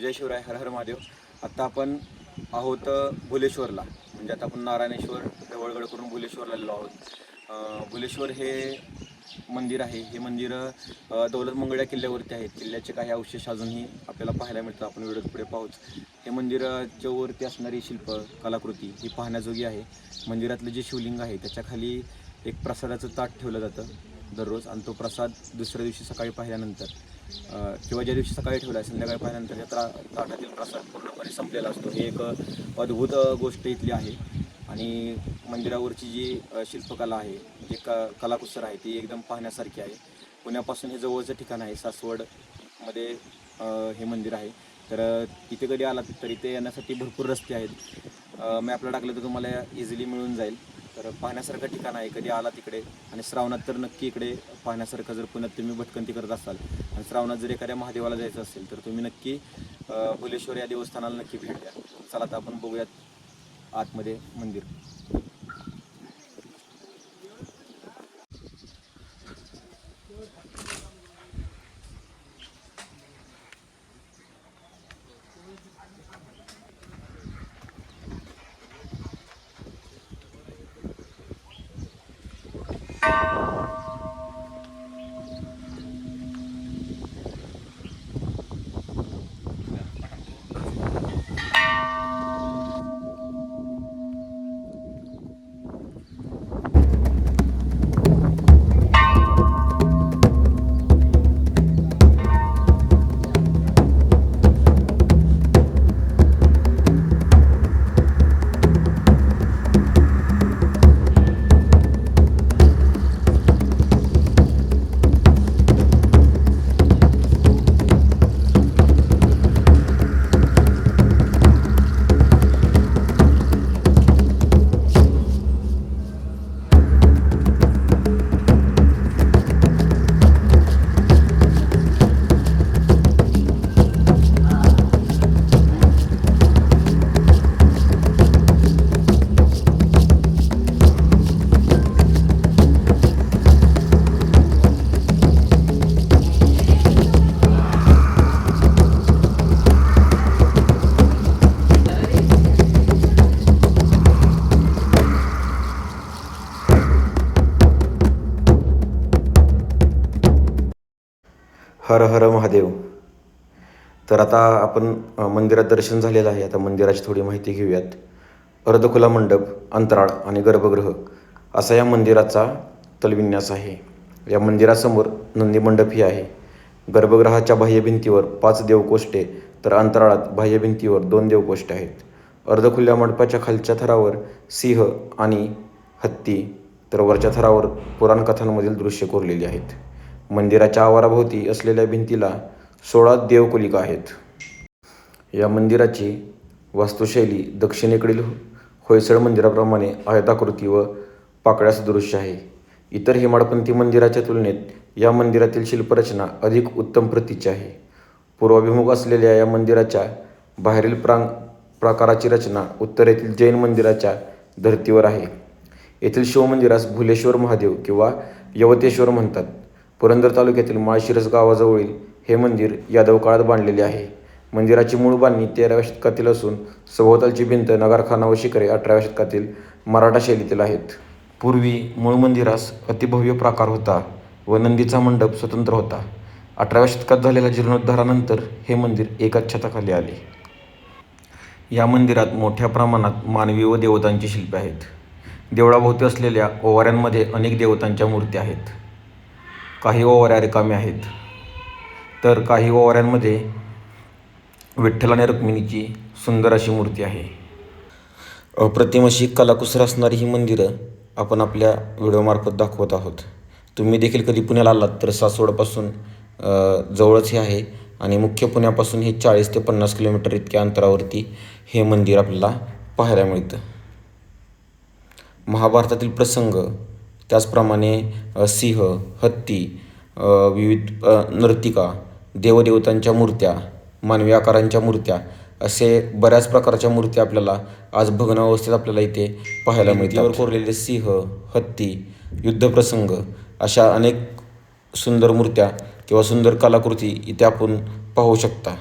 जय शिवराय हर हर महादेव. आत्ता आपण आहोत भुलेश्वरला. म्हणजे आता आपण नारायणेश्वर जवळगड करून भुलेश्वरला आलेलो आहोत. भुलेश्वर हे मंदिर आहे. हे मंदिर दौलत मंगळ्या किल्ल्यावरती आहे किल्ल्याचे काही अवशेष अजूनही आपल्याला पाहायला मिळतात. आपण व्हिडिओ पुढे पाहूच. हे मंदिराच्या वरती असणारी शिल्प कलाकृती ही पाहण्याजोगी आहे. मंदिरातलं जे शिवलिंग आहे त्याच्याखाली एक प्रसादाचं ताट ठेवलं जातं दररोज. आणि तो प्रसाद दुसऱ्या दिवशी सकाळी पाहिल्यानंतर किंवा ज्या दिवशी सकाळी ठेवला संध्याकाळी पाहिल्यानंतर त्या त्रा ताटातील प्रसाद पूर्णपणे संपलेला असतो. हे एक अद्भुत गोष्ट इथली आहे. आणि मंदिरावरची जी शिल्पकला आहे जे क कलाकुसर आहे ती एकदम पाहण्यासारखी आहे. पुण्यापासून हे जवळचं ठिकाण आहे सासवडमध्ये हे मंदिर आहे. तर तिथे कधी आलात तर इथे येण्यासाठी भरपूर रस्ते आहेत. मी मॅपला टाकलं तर तुम्हाला इझिली मिळून जाईल. तर पाहण्यासारखं ठिकाण आहे कधी आला तिकडे आणि श्रावणात तर नक्की इकडे पाहण्यासारखं जर पुण्यात तुम्ही भटकंती करत असाल आणि श्रावणात जर एखाद्या महादेवाला जायचं असेल तर तुम्ही नक्की भुलेश्वर या देवस्थानाला नक्की भेट द्या. चला आता आपण बघूयात आतमध्ये मंदिर. हर हर महादेव. तर आता आपण मंदिरात दर्शन झालेलं आहे. आता मंदिराची थोडी माहिती घेऊयात. अर्धखुला मंडप अंतराळ आणि गर्भगृह असा या मंदिराचा तलविन्यास आहे. या मंदिरासमोर नंदी मंडपही आहे. गर्भगृहाच्या बाह्य भिंतीवर पाच देवकोष्ठे तर अंतराळात बाह्य भिंतीवर दोन देवकोष्ठे आहेत. अर्धखुल्या मंडपाच्या खालच्या थरावर सिंह आणि हत्ती तर वरच्या थरावर पुराणकथांमधील दृश्य कोरलेली आहेत. मंदिराच्या आवाराभोवती असलेल्या भिंतीला सोळा देवकुलिका आहेत. या मंदिराची वास्तुशैली दक्षिणेकडील होयसळ मंदिराप्रमाणे आयताकृती व पाकळ्यास दृश्य आहे. इतर हेमाडपंथी मंदिराच्या तुलनेत या मंदिरातील शिल्परचना अधिक उत्तम प्रतीची आहे. पूर्वाभिमुख असलेल्या या मंदिराच्या बाहेरील प्रांग प्राकाराची रचना उत्तरेतील जैन मंदिराच्या धर्तीवर आहे. येथील शिवमंदिरास भुलेश्वर महादेव किंवा यवतेश्वर म्हणतात. पुरंदर तालुक्यातील माळशिरस गावाजवळील हे मंदिर यादव काळात बांधलेले आहे. मंदिराची मूळ बांधणी तेराव्या शतकातील असून सभोवतालची भिंत नगारखाना व शिखरे अठराव्या शतकातील मराठा शैलीतील आहेत. पूर्वी मूळ मंदिरास अतिभव्य प्राकार होता व नंदीचा मंडप स्वतंत्र होता. अठराव्या शतकात झालेल्या जीर्णोद्धारानंतर हे मंदिर एकाच छताखाली आले. या मंदिरात मोठ्या प्रमाणात मानवी व देवतांची शिल्पे आहेत. देवळाभोवती असलेल्या ओवाऱ्यांमध्ये अनेक देवतांच्या मूर्ती आहेत. काही ओवाऱ्या रिकाम्या आहेत. तर काही ओवाऱ्यांमध्ये विठ्ठल आणि रुक्मिणीची सुंदर अशी मूर्ती आहे. अप्रतिम अशी कलाकुसर असणारी ही मंदिरं आपण आपल्या व्हिडिओमार्फत दाखवत आहोत. तुम्ही देखील कधी पुण्याला आलात तर सासवडपासून जवळच हे आहे आणि मुख्य पुण्यापासून हे चाळीस ते पन्नास किलोमीटर इतक्या अंतरावरती हे मंदिर आपल्याला पाहायला मिळतं. महाभारतातील प्रसंग त्याचप्रमाणे सिंह हत्ती विविध नर्तिका देवदेवतांच्या मूर्त्या मानवी आकारांच्या मूर्त्या असे बऱ्याच प्रकारच्या मूर्ती आपल्याला आज भग्न अवस्थेत आपल्याला इथे पाहायला मिळतात. कोरलेले सिंह हत्ती युद्धप्रसंग अशा अनेक सुंदर मूर्त्या किंवा सुंदर कलाकृती इथे आपण पाहू शकता.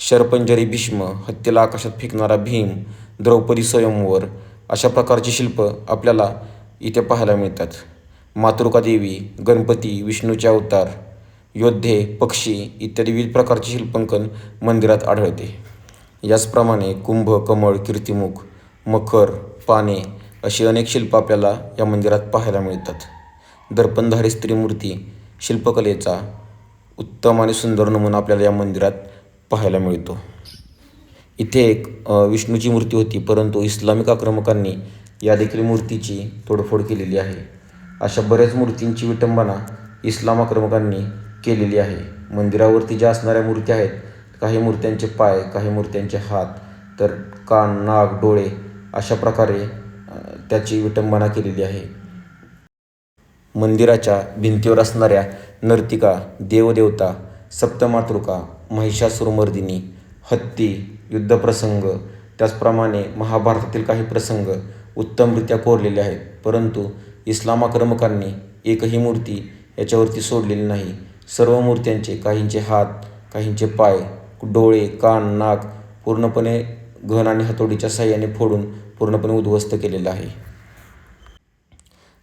शरपंजरी भीष्म हत्येला आकाशात फेकणारा भीम द्रौपदी स्वयंवर अशा प्रकारची शिल्प आपल्याला इथे पाहायला मिळतात. मातृका देवी गणपती विष्णूचे अवतार योद्धे पक्षी इत्यादी विविध प्रकारचे शिल्पांकन मंदिरात आढळते. याचप्रमाणे कुंभ कमळ कीर्तिमुख मखर पाने अशी अनेक शिल्प आपल्याला या मंदिरात पाहायला मिळतात. दर्पणधारी स्त्रीमूर्ती शिल्पकलेचा उत्तम आणि सुंदर नमुना आपल्याला या मंदिरात पाहायला मिळतो. इथे एक विष्णूची मूर्ती होती परंतु इस्लामिक आक्रमकांनी या देखील मूर्तीची तोडफोड केलेली आहे. अशा बऱ्याच मूर्तींची विटंबना इस्लाम आक्रमकांनी केलेली आहे. मंदिरावरती ज्या असणाऱ्या मूर्ती आहेत काही मूर्त्यांचे पाय काही मूर्त्यांचे हात तर कान नाक डोळे अशा प्रकारे त्याची विटंबना केलेली आहे. मंदिराच्या भिंतीवर असणाऱ्या नर्तिका देवदेवता सप्तमातृका महिषासुरमर्दिनी हत्ती युद्धप्रसंग त्याचप्रमाणे महाभारतातील काही प्रसंग उत्तमरित्या कोरलेले आहेत. परंतु इस्लाम आक्रमकांनी एकही मूर्ती याच्यावरती सोडलेली नाही. सर्व मूर्त्यांचे काहींचे हात काहींचे पाय डोळे कान नाक पूर्णपणे घन आणि हातोडीच्या साह्याने फोडून पूर्णपणे उद्ध्वस्त केलेलं आहे.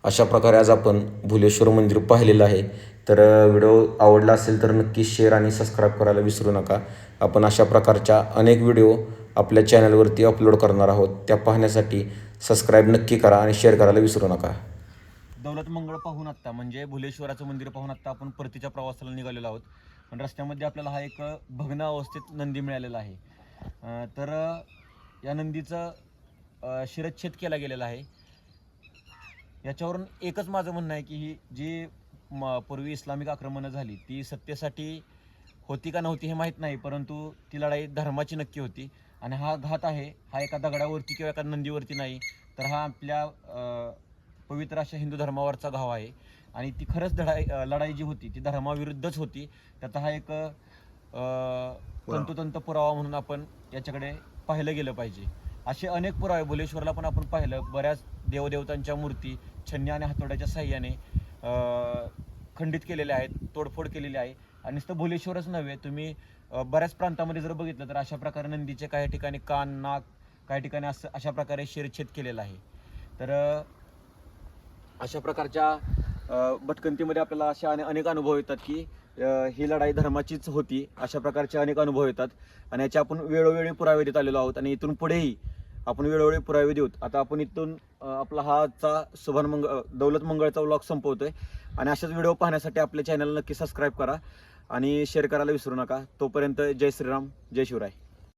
अशा प्रकारे आज आपण भुलेश्वर मंदिर पाहिलेलं आहे. तर व्हिडिओ आवडला असेल तर नक्की शेअर आणि सबस्क्राईब करायला विसरू नका. आपण अशा प्रकारच्या अनेक व्हिडिओ आपल्या चॅनलवरती अपलोड करणार आहोत. त्या पाहण्यासाठी सबस्क्राईब नक्की करा आणि शेअर करायला विसरू नका. दौलत मंगळ पाहून आत्ता म्हणजे भुलेश्वराचं मंदिर पाहून आत्ता आपण परतीच्या प्रवासाला निघालेलो आहोत. पण रस्त्यामध्ये आपल्याला हा एक भग्न अवस्थेत नंदी मिळालेला आहे. तर या नंदीचं शिरच्छेद केला गेलेला आहे. याच्यावरून एकच माझं म्हणणं आहे की ही जी म पूर्वी इस्लामिक आक्रमणं झाली ती सत्तेसाठी होती का नव्हती हे माहीत नाही परंतु ती लढाई धर्माची नक्की होती. आणि हा घात आहे हा एका दगडावरती किंवा एका नंदीवरती नाही तर हा आपल्या पवित्र अशा हिंदू धर्मावरचा घाव आहे. आणि ती खरंच लढाई लढाई जी होती ती धर्माविरुद्धच होती. त्याचा हा एक तंतोतंत पुरावा म्हणून आपण याच्याकडे पाहिलं गेलं पाहिजे. असे अनेक पुरावे भुलेश्वरला पण आपण पाहिलं. बऱ्याच देवदेवतांच्या मूर्ती छन्नी आणि हातोड्याच्या साह्याने खंडित केलेल्या आहेत तोडफोड केलेली आहे. आणि नुसतं भुलेश्वरच नव्हे तुम्ही बऱ्याच प्रांतामध्ये जर बघितलं तर अशा प्रकारे नंदीचे काही ठिकाणी कान नाक काही ठिकाणी असं अशा प्रकारे शिरछेद केलेला आहे. तर अशा प्रकारच्या भटकंतीमध्ये आपल्याला अशा अने- अनेक अनुभव येतात की ही लढाई धर्माचीच होती अशा प्रकारचे अनेक अनुभव येतात. आणि याचे आपण वेळोवेळी पुरावे देत आलेलो आहोत आणि इथून पुढेही आपण वेळोवेळी पुरावे देऊत. आता आपण इथून आपला हा आजचा सुभान मंग दौलत मंगळचा व्लॉग संपवतोय. आणि अशाच व्हिडिओ पाहण्यासाठी आपल्या चॅनल नक्की सबस्क्राईब करा. आणि शेअर करायला विसरू नका. तोपर्यंत जय श्रीराम जय शिवराय.